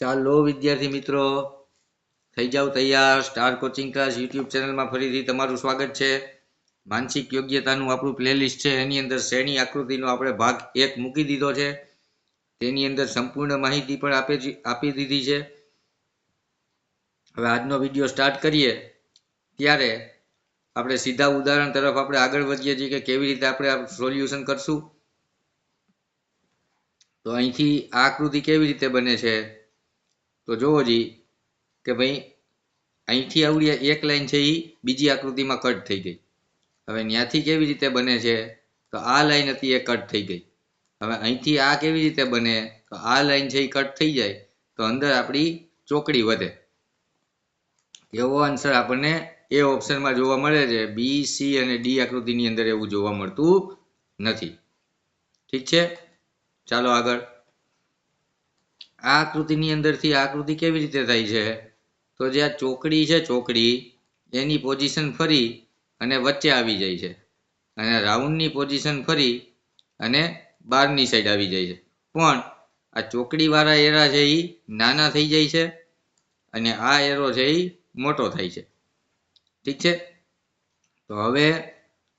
ચાલો વિદ્યાર્થી મિત્રો, થઈ જાવ તૈયાર. સ્ટાર કોચિંગ ક્લાસ યુટ્યુબ ચેનલમાં ફરીથી તમારું સ્વાગત છે. માનસિક યોગ્યતાનું આપણું પ્લેલિસ્ટ છે. એની અંદર શ્રેણી આકૃતિનો આપણે ભાગ એક મૂકી દીધો છે. તેની અંદર સંપૂર્ણ માહિતી પણ આપે દીધી છે. હવે આજનો વીડિયો સ્ટાર્ટ કરીએ. ત્યારે આપણે સીધા ઉદાહરણ તરફ આપણે આગળ વધીએ છીએ કે કેવી રીતે આપણે સોલ્યુશન કરશું. તો અહીંથી આકૃતિ કેવી રીતે બને છે? તો જોવો જી, કે ભાઈ, અહીંથી આવડી એક લાઈન છે એ બીજી આકૃતિમાં કટ થઈ ગઈ. હવે ત્યાંથી કેવી રીતે બને છે? તો આ લાઈન હતી એ કટ થઈ ગઈ. હવે અહીંથી આ કેવી રીતે બને? તો આ લાઈન છે એ કટ થઈ જાય. તો અંદર આપણી ચોકડી વધે. એવો આન્સર આપણને એ ઓપ્શનમાં જોવા મળે છે. બી સી અને ડી આકૃતિની અંદર એવું જોવા મળતું નથી. ઠીક છે? ચાલો આગળ. આ આકૃતિની અંદરથી આકૃતિ કેવી રીતે થાય છે? તો જે આ ચોકડી છે ચોકડી, એની પોઝિશન ફરી અને વચ્ચે આવી જાય છે. અને રાઉન્ડની પોઝિશન ફરી અને બહારની સાઈડ આવી જાય છે. પણ આ ચોકડીવાળા એરા છે એ નાના થઈ જાય છે અને આ એરો છે એ મોટો થાય છે. ઠીક છે? તો હવે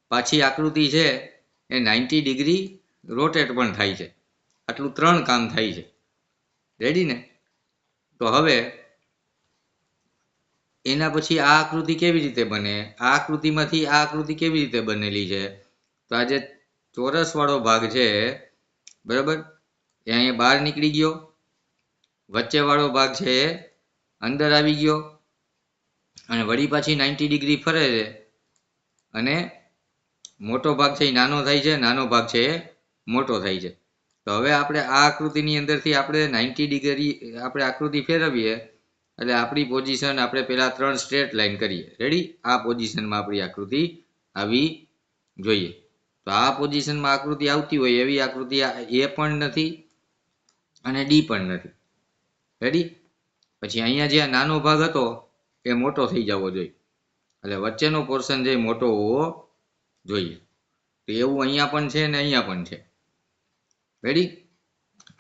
પાછી આકૃતિ છે એ નાઇન્ટી ડિગ્રી રોટેટ પણ થાય છે. આટલું ત્રણ કામ થાય છે. રેડી ને? તો હવે એના પછી આ આકૃતિ કેવી રીતે બને? આ આકૃતિમાંથી આ આકૃતિ કેવી રીતે બનેલી છે? તો આ જે ચોરસવાળો ભાગ છે, બરાબર? એ અહીંયા બહાર નીકળી ગયો. વચ્ચેવાળો ભાગ છે એ અંદર આવી ગયો. અને વળી પાછી નાઇન્ટી ડિગ્રી ફરે છે. અને મોટો ભાગ છે એ નાનો થાય છે, નાનો ભાગ છે એ મોટો થાય છે. તો હવે આપણે આ આકૃતિની અંદરથી આપણે નાઇન્ટી ડિગ્રી, આપણે આકૃતિ ફેરવીએ, એટલે આપણી પોઝિશન આપણે પહેલાં ત્રણ સ્ટ્રેટ લાઈન કરીએ. રેડી આ પોઝિશનમાં આપણી આકૃતિ આવી જોઈએ. તો આ પોઝિશનમાં આકૃતિ આવતી હોય, એવી આકૃતિ એ પણ નથી અને ડી પણ નથી. રેડી પછી અહીંયા જે નાનો ભાગ હતો, એ મોટો થઈ જવો જોઈએ. એટલે વચ્ચેનો પોર્શન જે મોટો હોવો જોઈએ. તો એવું અહીંયા પણ છે ને અહીંયા પણ છે. રેડી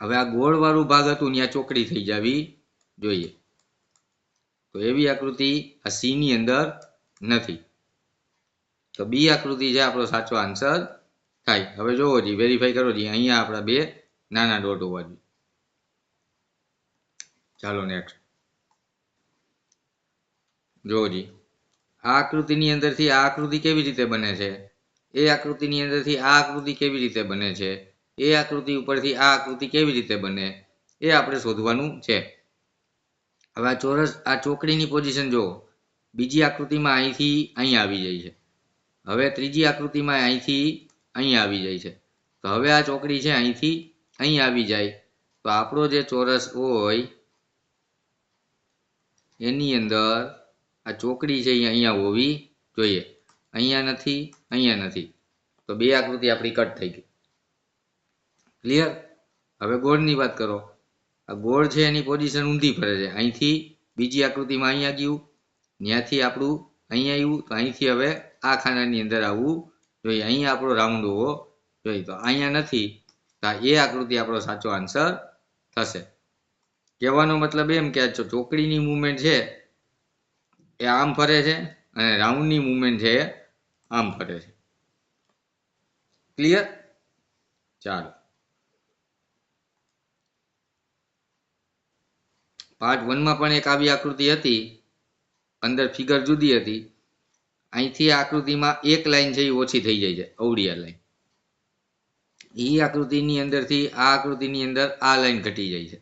હવે આ ગોળવાળું ભાગ હતું ત્યાં ચોકડી થઈ જવી જોઈએ. તો એવી આકૃતિ આ સી ની અંદર નથી. તો બી આકૃતિ છે આપણો સાચો આન્સર થાય. હવે જોવો જી વેરીફાઈ કરો જી. અહીંયા આપણા બે નાના ડોટ હોવા જોઈએ. ચાલો નેક્સ્ટ જોવો જી. આ આકૃતિની અંદરથી આ આકૃતિ કેવી રીતે બને છે? એ આકૃતિની અંદરથી આ આકૃતિ કેવી રીતે બને છે? એ આકૃતિ ઉપરથી આ આકૃતિ કેવી રીતે બને એ આપણે શોધવાનું છે. હવે આ ચોરસ, આ ચોકડીની પોઝિશન જુઓ. બીજી આકૃતિમાં અહીંથી અહીં આવી જાય છે. હવે ત્રીજી આકૃતિમાં અહીંથી અહીં આવી જાય છે. તો હવે આ ચોકડી છે અહીંથી અહીં આવી જાય. તો આપણો જે ચોરસ હોય, એની અંદર આ ચોકડી છે અહીંયા હોવી જોઈએ. અહીંયા નથી અહીંયા નથી. તો બે આકૃતિ આપણી કટ થઈ ગઈ. ક્લિયર હવે ગોળની વાત કરો. આ ગોળ છે એની પોઝિશન ઊંધી ફરે છે. અહીંથી બીજી આકૃતિમાં અહીંયા ગયું. ત્યાંથી આપણું અહીંયા આવ્યું. તો અહીંથી હવે આ ખાનાની અંદર આવવું જોઈએ. અહીંયા આપણો રાઉન્ડ હોવો જોઈએ. તો અહીંયા નથી. તો એ આકૃતિ આપણો સાચો આન્સર થશે. કહેવાનો મતલબ એમ કે આ ચોકડીની મુવમેન્ટ છે, એ આમ ફરે છે અને રાઉન્ડની મુવમેન્ટ છે એ આમ ફરે છે. ક્લિયર ચાલો. પાર્ટ વનમાં પણ એક આવી આકૃતિ હતી. અંદર ફિગર જુદી હતી. અહીંથી આકૃતિમાં એક લાઈન છે એ ઓછી થઈ જાય છે અવડિયા લાઈન એ આકૃતિની અંદરથી આ આકૃતિની અંદર આ લાઈન ઘટી જાય છે.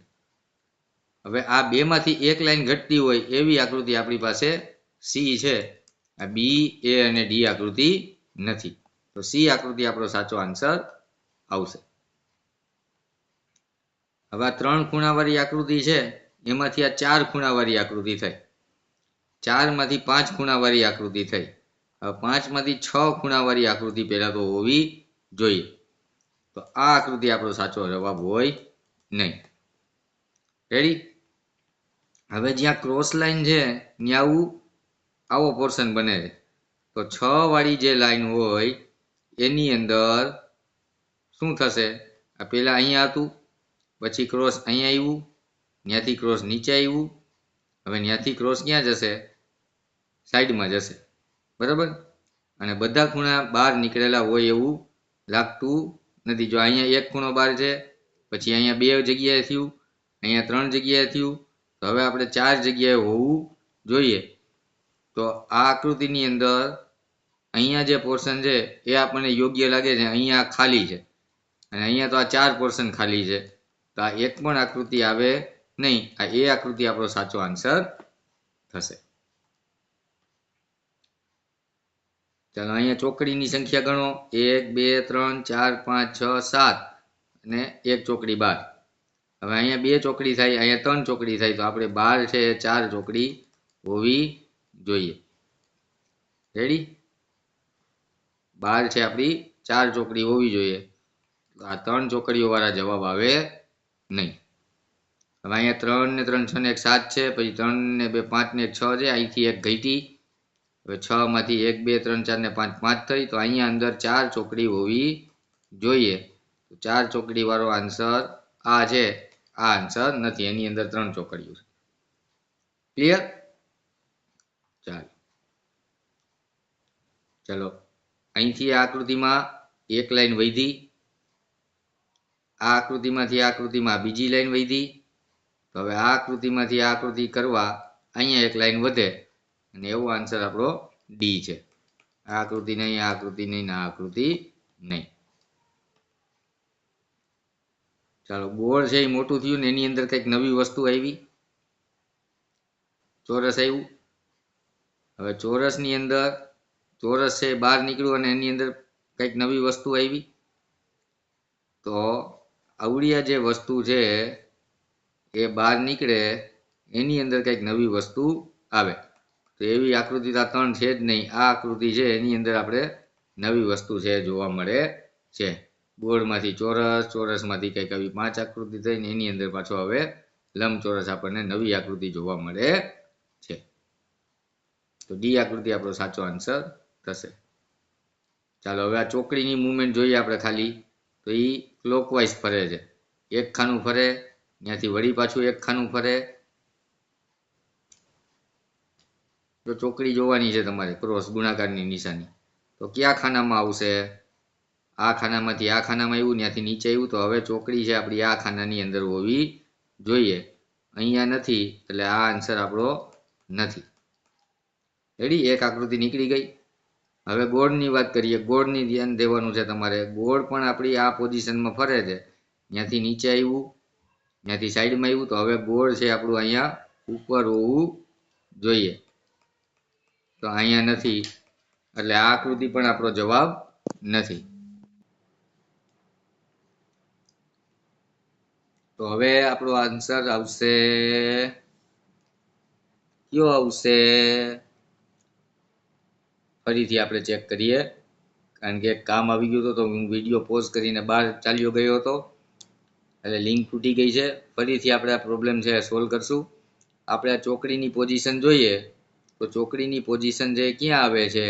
હવે આ બેમાંથી એક લાઈન ઘટતી હોય એવી આકૃતિ આપણી પાસે સી છે. આ બી એ અને ડી આકૃતિ નથી. તો સી આકૃતિ આપણો સાચો આન્સર આવશે. હવે આ ત્રણ ખૂણાવાળી આકૃતિ છે. એમાંથી આ ચાર ખૂણાવાળી આકૃતિ થઈ. ચારમાંથી પાંચ ખૂણાવાળી આકૃતિ થઈ. હવે પાંચમાંથી છ ખૂણાવાળી આકૃતિ પહેલાં તો હોવી જોઈએ. તો આ આકૃતિ આપણો સાચો જવાબ હોય નહીં. રેડી હવે જ્યાં ક્રોસ લાઇન છે, ત્યાં આવું, આવો પોર્શન બને છે. તો છ વાળી જે લાઈન હોય, એની અંદર શું થશે? આ પહેલાં અહીંયા હતું, પછી ક્રોસ અહીંયા આવ્યું ત્યાંથી ક્રોસ નીચે આવ્યું હવે ત્યાંથી ક્રોસ ક્યાં જશે? સાઈડમાં જશે. બરાબર? અને બધા ખૂણા બહાર નીકળેલા હોય એવું લાગતું નથી. જો અહીંયા એક ખૂણો બહાર છે, પછી અહીંયા બે જગ્યાએ થયું, અહીંયા ત્રણ જગ્યાએ થયું, તો હવે આપણે ચાર જગ્યાએ હોવું જોઈએ. તો આ આકૃતિની અંદર અહીંયા જે પોર્શન છે, એ આપણને યોગ્ય લાગે છે. અહીંયા ખાલી છે. અને અહીંયા તો આ ચાર પોર્શન ખાલી છે. તો આ એક પણ આકૃતિ આવે નહીં, આ એ આકૃતિ આપણો સાચો આન્સર થશે. ચાલો અહીંયા ચોકડીની સંખ્યા ગણો. એક, બે, ત્રણ, ચાર, પાંચ, છ, સાત અને એક ચોકડી બાર. હવે અહીંયા બે ચોકડી થાય, અહીંયા ત્રણ ચોકડી થાય, તો આપણે બાર છે, ચાર ચોકડી હોવી જોઈએ. રેડી બાર છે આપણી, ચાર ચોકડી હોવી જોઈએ. આ ત્રણ ચોકડીઓ વાળા જવાબ આવે નહીં. હવે અહીંયા ત્રણ ને ત્રણ છ ને એક સાત છે, પછી ત્રણ ને બે પાંચ ને એક છ છે, અહીંથી એક ઘટી. હવે છ માંથી એક, બે, ત્રણ, ચાર ને પાંચ પાંચ થઈ, તો અહીંયા અંદર ચાર ચોકડી હોવી જોઈએ. ચાર ચોકડી વાળો આન્સર આ છે. આ આન્સર નથી, એની અંદર ત્રણ ચોકડીઓ છે. ક્લિયર ચાલો. ચલો. અહીંથી આ આકૃતિમાં એક લાઈન વધી આ આકૃતિમાંથી આકૃતિમાં બીજી લાઈન વધી તો હવે આ આકૃતિમાંથી આકૃતિ કરવા અહીંયા એક લાઈન વધે અને એવો આન્સર આપણો ડી છે. આકૃતિ નહીં આકૃતિ નહીં આ આકૃતિ નહીં. ચાલો, ગોળ છે એ મોટું થયું ને એની અંદર કંઈક નવી વસ્તુ આવી. ચોરસ આવ્યું. હવે ચોરસની અંદર, ચોરસ છે બહાર નીકળ્યું અને એની અંદર કંઈક નવી વસ્તુ આવી. તો આવડિયા જે વસ્તુ છે એ બહાર નીકળે, એની અંદર કંઈક નવી વસ્તુ આવે. તો એવી આકૃતિ આ ત્રણ છે જ નહીં. આ આકૃતિ છે, એની અંદર આપણે નવી વસ્તુ છે જોવા મળે છે. બોર્ડમાંથી ચોરસ, ચોરસમાંથી કંઈક આવી પાંચ આકૃતિ થઈને એની અંદર પાછો હવે લંબચોરસ આપણને નવી આકૃતિ જોવા મળે છે. તો ડી આકૃતિ આપણો સાચો આન્સર થશે. ચાલો, હવે આ ચોકડીની મુવમેન્ટ જોઈએ આપણે ખાલી. તો એ ક્લોકવાઇઝ ફરે છે. એક ખાનું ફરે ત્યાંથી વળી પાછું એક ખાનું ફરે. તો ચોકડી જોવાની છે તમારે, ક્રોસ ગુણાકારની નિશાની. તો કયા ખાનામાં આવશે? આ ખાનામાંથી આ ખાનામાં આવ્યું, ત્યાંથી નીચે આવ્યું. તો હવે ચોકડી છે આપણી આ ખાનાની અંદર હોવી જોઈએ. અહીંયા નથી, એટલે આ આન્સર આપણો નથી. રેડી એક આકૃતિ નીકળી ગઈ. હવે ગોળની વાત કરીએ. ગોળની ધ્યાન દેવાનું છે તમારે. ગોળ પણ આપણી આ પોઝિશનમાં ફરે છે. ત્યાંથી નીચે આવ્યું. ત્યાંથી સાઈડમાં આવ્યું તો હવે ગોળ છે આપણું અહીંયા ઉપર હોવું જોઈએ. તો અહીંયા નથી. એટલે આ આકૃતિ પણ આપણો જવાબ નથી. તો હવે આપણો આન્સર આવશે. કયો આવશે? ફરીથી આપણે ચેક કરીએ. કારણ કે કામ આવી ગયું હતું તો હું વીડિયો પોઝ કરીને બહાર ચાલ્યો ગયો હતો. એટલે લિંક તૂટી ગઈ છે. ફરીથી આપણે આ પ્રોબ્લેમ છે સોલ્વ કરશું. આપણે આ ચોકડીની પોઝિશન જોઈએ. તો ચોકડીની પોઝિશન છે ક્યાં આવે છે?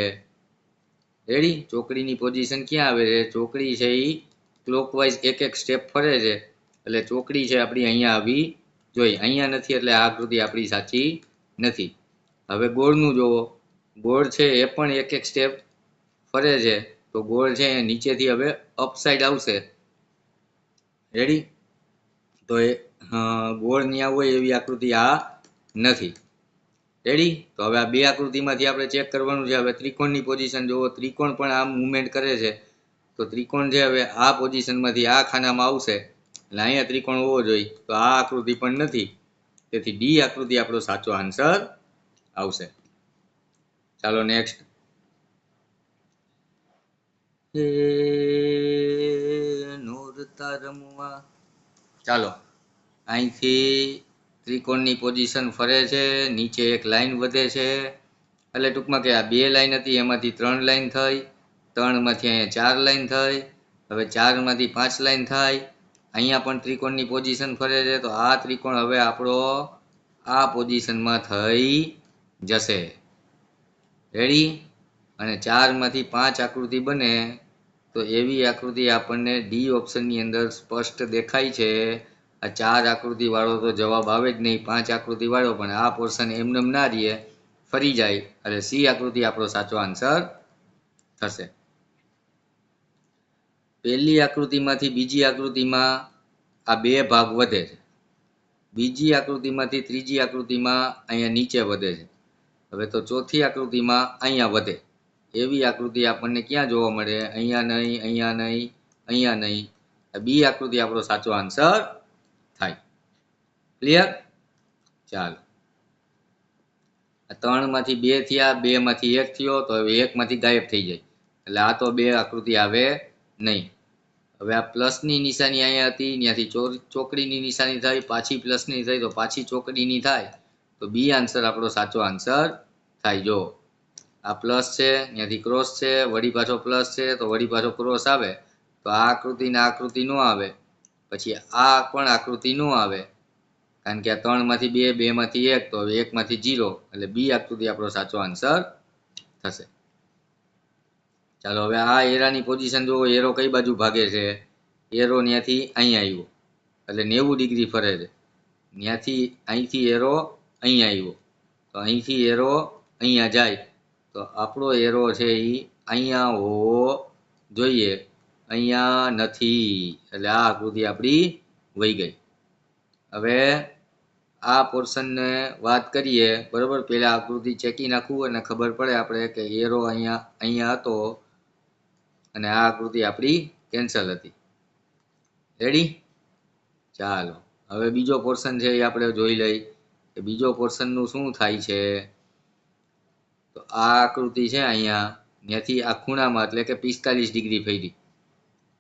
રેડી ચોકડીની પોઝિશન ક્યાં આવે છે? ચોકડી છે એ ક્લોકવાઇઝ એક એક સ્ટેપ ફરે છે. એટલે ચોકડી છે આપણી અહીંયા આવી જોઈએ. અહીંયા નથી એટલે આ આકૃતિ આપણી સાચી નથી. હવે ગોળનું જોવો. ગોળ છે એ પણ એક એક સ્ટેપ ફરે છે. તો ગોળ છે એ નીચેથી હવે અપસાઇડ આવશે. રેડી તો એ ગોળ ન્યા હોય એવી આકૃતિ આ નથી. રેડી તો હવે આ બે આકૃતિમાંથી આપણે ચેક કરવાનું છે. હવે ત્રિકોણની પોઝિશન જુઓ. ત્રિકોણ પણ આ મુવમેન્ટ કરે છે. તો ત્રિકોણ છે હવે આ પોઝિશનમાંથી આ ખાનામાં આવશે. એટલે અહીંયા ત્રિકોણ હોવો જોઈએ. તો આ આકૃતિ પણ નથી. તેથી ડી આકૃતિ આપણો સાચો આન્સર આવશે. ચાલો નેક્સ્ટ નોરતા રમવા ચાલો. અહીંથી ત્રિકોણની પોઝિશન ફરે છે, નીચે એક લાઈન વધે છે. એટલે ટૂંકમાં કે આ બે લાઇન હતી, એમાંથી ત્રણ લાઈન થઈ, ત્રણમાંથી અહીંયા ચાર લાઈન થઈ, હવે ચારમાંથી પાંચ લાઇન થાય. અહીંયા પણ ત્રિકોણની પોઝિશન ફરે છે, તો આ ત્રિકોણ હવે આપણો આ પોઝિશનમાં થઈ જશે. રેડી અને ચારમાંથી પાંચ આકૃતિ બને. તો એવી આકૃતિ આપણને ડી ઓપ્શનની અંદર સ્પષ્ટ દેખાય છે. આ ચાર આકૃતિવાળો તો જવાબ આવે જ નહીં, પાંચ આકૃતિવાળો, પણ આ પોર્શન એમનેમ ના રહીએ, ફરી જાય. એટલે સી આકૃતિ આપણો સાચો આન્સર થશે. પહેલી આકૃતિમાંથી બીજી આકૃતિમાં આ બે ભાગ વધે છે. બીજી આકૃતિમાંથી ત્રીજી આકૃતિમાં અહીંયા નીચે વધે છે. હવે તો ચોથી આકૃતિમાં અહીંયા વધે. એવી આકૃતિ આપણને ક્યાં જોવા મળે? અહીંયા નહીં અહીંયા નહીં અહીંયા નહીં. બી આકૃતિ આપણો સાચો આન્સર થાય. ક્લિયર ચાલો. આ ત્રણમાંથી બે થયા બે માંથી એક થયો, તો હવે એકમાંથી ગાયબ થઈ જાય. એટલે આ તો બે આકૃતિ આવે નહીં. હવે આ પ્લસની નિશાની અહીંયા હતી, ત્યાંથી ચોકડીની નિશાની થઈ, પાછી પ્લસની થઈ, તો પાછી ચોકડીની થાય. તો બી આન્સર આપણો સાચો આન્સર થાય. જો આ પ્લસ છે ત્યાંથી ક્રોસ છે, વળી પાછો પ્લસ છે, તો વળી પાછો ક્રોસ આવે. તો આ આકૃતિ ને આકૃતિ ન આવે. પછી આ પણ આકૃતિ ન આવે. કારણ કે આ ત્રણમાંથી બે બે માંથી એક, તો હવે એક માંથી જીરો એટલે બી આકૃતિ આપણો સાચો આન્સર થશે. ચાલો હવે આ એરાની પોઝિશન જુઓ. એરો કઈ બાજુ ભાગે છે? એરો ત્યાંથી અહીં આવ્યો. એટલે નેવું ડિગ્રી ફરે છે. ત્યાંથી અહીંથી એરો અહીં આવ્યો. તો અહીંથી એરો અહીંયા જાય. તો આપણો એરો છે એ અહીંયા હોવો જોઈએ. અહીંયા નથી. એટલે આ આકૃતિ આપણી વહી ગઈ. હવે આ પોર્શનને વાત કરીએ, બરોબર? પહેલાં આકૃતિ ચેકી નાખવું અને ખબર પડે આપણે કે એરો અહીંયા અહીંયા હતો અને આ આકૃતિ આપણી કેન્સલ હતી. રેડી ચાલો. હવે બીજો પોર્શન છે એ આપણે જોઈ લઈ કે બીજો પોર્શનનું શું થાય છે? તો આ આકૃતિ છે અહીંયા, ત્યાંથી આ ખૂણામાં, એટલે કે પિસ્તાલીસ ડિગ્રી ફેરી.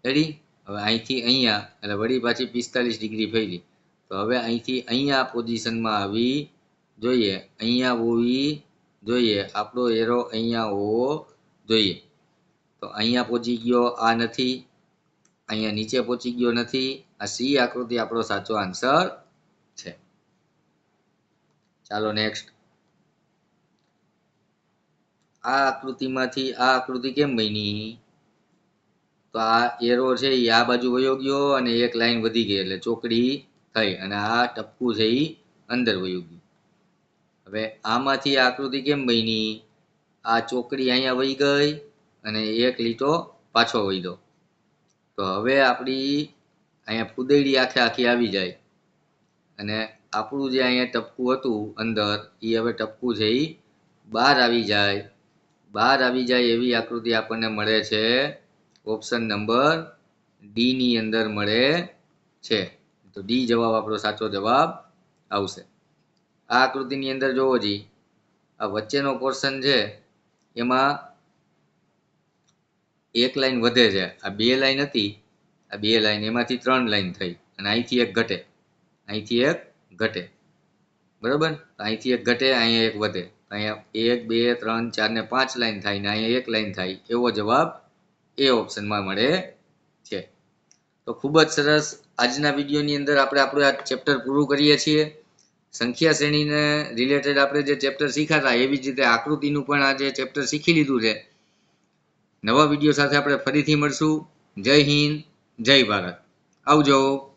રેડી હવે અહીંથી અહીંયા, એટલે વળી પાછી પિસ્તાલીસ ડિગ્રી ફેરી. તો હવે અહીંથી અહીંયા પોઝિશનમાં આવી, જોઈએ, અહીંયા હોવી જોઈએ, આપણો એરો અહીંયા હોવો જોઈએ. તો અહીંયા પહોંચી ગયો, આ નથી. અહીંયા નીચે પહોંચી ગયો નથી. આ સી આકૃતિ આપણો સાચો આન્સર છે. ચાલો નેક્સ્ટ. આ આકૃતિમાંથી આ આકૃતિ કેમ બની? તો આ એરો છે એ આ બાજુ વયો ગયો અને એક લાઈન વધી ગઈ, એટલે ચોકડી થઈ અને આ ટપકું છે એ અંદર વયું ગયું. હવે આમાંથી આકૃતિ કેમ બની? આ ચોકડી અહીંયા વહી ગઈ અને એક લીટો પાછો વહી તો હવે આપણી અહીંયા ફુદેડી આખે આખી આવી જાય. અને આપણું જે અહીંયા ટપકું હતું અંદર એ હવે ટપકું છે એ બહાર આવી જાય. બહાર આવી જાય એવી આકૃતિ આપણને મળે છે. ઓપ્શન નંબર ડીની અંદર મળે છે. તો ડી જવાબ આપણો સાચો જવાબ આવશે. આ આકૃતિની અંદર જોવો જી. આ વચ્ચેનો પોર્શન છે, એમાં એક લાઈન વધે છે. આ બે લાઈન હતી. આ બે લાઈન એમાંથી ત્રણ લાઈન થઈ અને અહીંથી એક ઘટે. અહીંથી એક ઘટે. બરાબર? અહીંથી એક ઘટે, અહીંયા એક વધે. અહીંયા એક, બે, ત્રણ, ચાર ને પાંચ લાઈન થાય ને અહીંયા એક લાઈન થાય. એવો જવાબ એ ઓપ્શનમાં મળે છે. તો ખૂબ જ સરસ આજના વિડીયોની અંદર આપણે આપણું આ ચેપ્ટર પૂરું કરીએ છીએ. સંખ્યા શ્રેણીને રિલેટેડ આપણે જે ચેપ્ટર શીખાતા, એવી જ રીતે આકૃતિનું પણ આ જે ચેપ્ટર શીખી લીધું છે. નવા વીડિયો સાથે આપણે ફરીથી મળશું. જય હિન્દ, જય ભારત. આવજો.